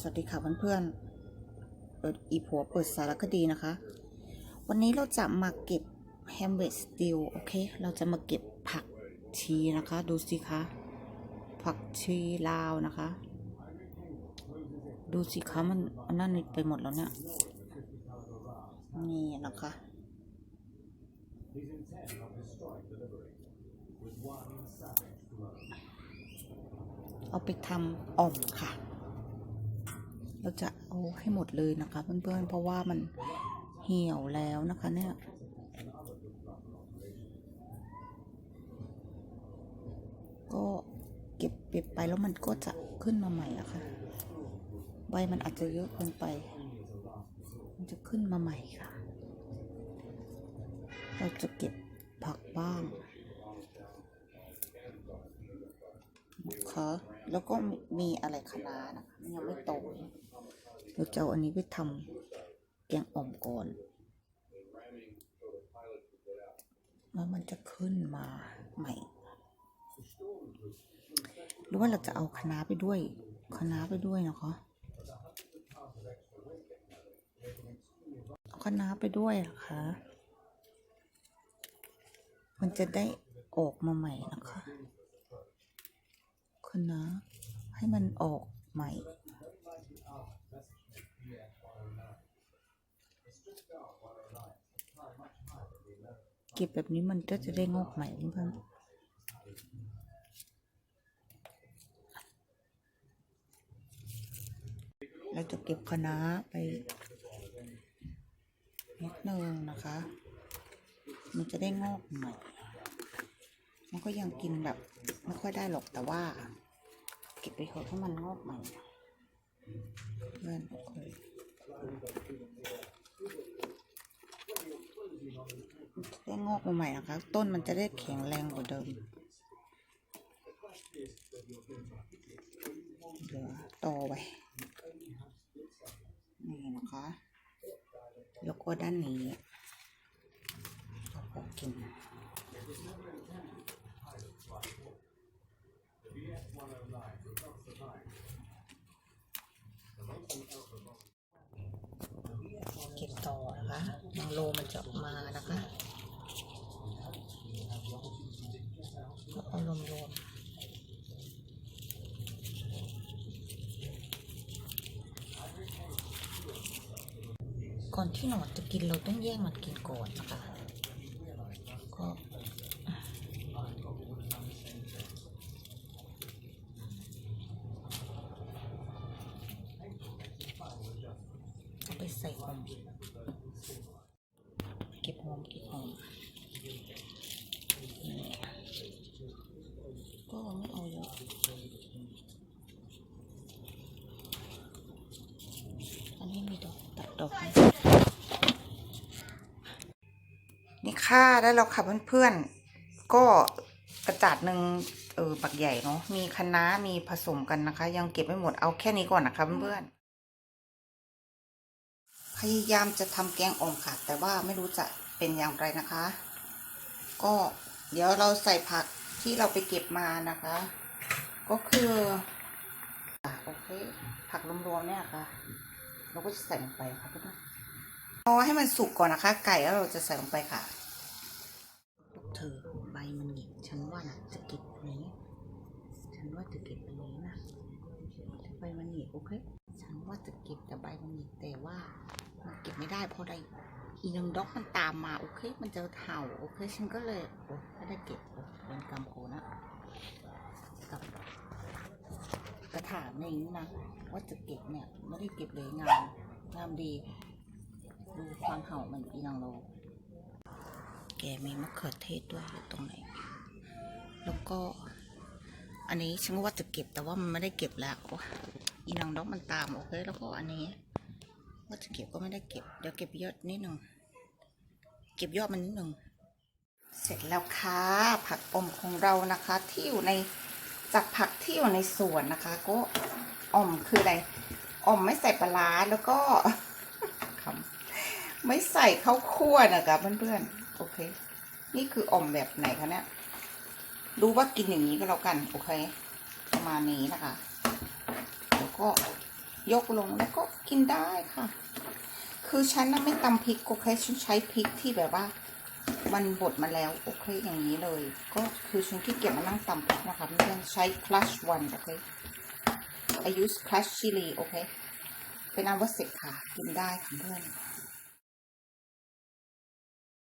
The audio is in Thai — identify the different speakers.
Speaker 1: สวัสดีค่ะเพื่อนๆเปิดอีผัวเปิดสารคดีนะคะ วันนี้เราจะมาเก็บแฮมเบสติลโอเค เราจะมาเก็บผักชีนะคะ ดูสิคะ ผักชีลาวนะคะ ดูสิคะมันอันนั่นไปหมดแล้วเนี่ย นี่นะคะ เอาไปทำอ่อมค่ะ เราจะเอาให้หมดเลยนะคะเพื่อนๆ เพราะว่ามันเหี่ยวแล้วนะคะเนี่ยก็เก็บเก็บไปแล้วมันก็จะขึ้นมาใหม่อะค่ะ ใบมันอาจจะเยอะเกินไป มันจะขึ้นมาใหม่ค่ะ เราจะเก็บผักบ้างนะคะ แล้วก็มีอะไรคะน้านะคะยังไม่โตเราจะเอาอันนี้ไปทำแกงอ่อมก่อนแล้วมันจะขึ้นมาใหม่ หรือว่าเราจะเอาคะน้าไปด้วยคะน้าไปด้วยนะคะเอาคะไปด้วยนะคะมันจะได้ออกมาใหม่นะคะ คะน้าให้มันออกใหม่เก็บแบบนี้มันก็จะได้งอกใหม่เพื่อนเราจะเก็บคะน้าไปนิดนึงนะคะ มันจะได้งอกใหม่ มันก็ยังกินแบบไม่ค่อยได้หรอกแต่ว่า เก็บไปเถอะให้มันงอกใหม่เพื่อนโอเคได้งอกมาใหม่นะคะ ต้นมันจะได้แข็งแรงกว่าเดิมเดี๋ยวต่อไปนี่นะคะแล้วก็ด้านนี้เราก็กิน เก็บต่อนะคะบางโลมันจะมานะคะก็เอารวมรวมก่อนที่หนอนจะกินเราต้องแย่งมันกินก่อนนะคะก็เอา ไปใส่หอมเก็บหอมเก็บหอมก็ไม่เอาเยอะอันนี้มีดอกตัดดอก นี่ค่ะได้แล้วค่ะเพื่อนๆ ก็กระจาดหนึ่งเออปักใหญ่เนาะมีคะน้ามีผสมกันนะคะ ยังเก็บไม่หมดเอาแค่นี้ก่อนนะคะเพื่อนๆ พยายามจะทำแกงอ่อมค่ะ แต่ว่าไม่รู้จะเป็นอย่างไรนะคะ ก็เดี๋ยวเราใส่ผักที่เราไปเก็บมานะคะ ก็คืออะโอเค ผักรวมๆเนี่ยค่ะ เราก็จะใส่ลงไปค่ะเพื่อนรอให้มันสุกก่อนนะคะ ไก่แล้วเราจะใส่ลงไปค่ะเธอใบมันหงิกฉันว่านะจะเก็บนี้ ฉันว่าจะเก็บอันนี้นะใบมันหงิกโอเค ฉันว่าจะเก็บแต่ใบมันหงิกแต่ว่า ไม่ได้เพราะใดอีนังด็อกมันตามมาโอเค มันเจอเห่าโอเคฉันก็เลยโอ้ไม่ได้เก็บโอ้เป็นกรรมโคนะกับกระถางในนี้นะว่าจะเก็บเนี่ยไม่ได้เก็บเลยงามงามดีดูความเห่ามันอีนังโล แกมีมะเขือเทศด้วยอยู่ตรงไหน แล้วก็ อันนี้ฉันก็ว่าจะเก็บแต่ว่ามันไม่ได้เก็บแล้วอีนางด็อกมันตามโอเค แล้วก็อันนี้ ว่าจะเก็บก็ไม่ได้เก็บ เดี๋ยวเก็บยอดนิดหนึ่งเก็บยอดมันนิดหนึ่งเสร็จแล้วค่ะ ผักอมของเรานะคะ ที่อยู่ในจากผักที่อยู่ในสวนนะคะ ก็อมคืออะไรอมไม่ใส่ปลาร้าแล้วก็คไม่ใส่ข้าวคั่วนะคะเพื่อนๆโอเค นี่คืออ่อมแบบไหนคะเนี่ยดูว่ากินอย่างนี้ก็แล้วกันโอเค ประมาณนี้นะคะแล้วก็ ยกลงแล้วก็กินได้ค่ะ คือฉันน่ะไม่ตำพริกโอเคฉันใช้พริกที่แบบว่า มันบดมาแล้วโอเคอย่างนี้เลย ก็คือฉันขี้เกียจมานั่งตำพริกนะคะเพื่อนใช้ crush one โอเค I use crush chili โอเค เป็นอันว่าเสร็จค่ะ กินได้ค่ะเพื่อน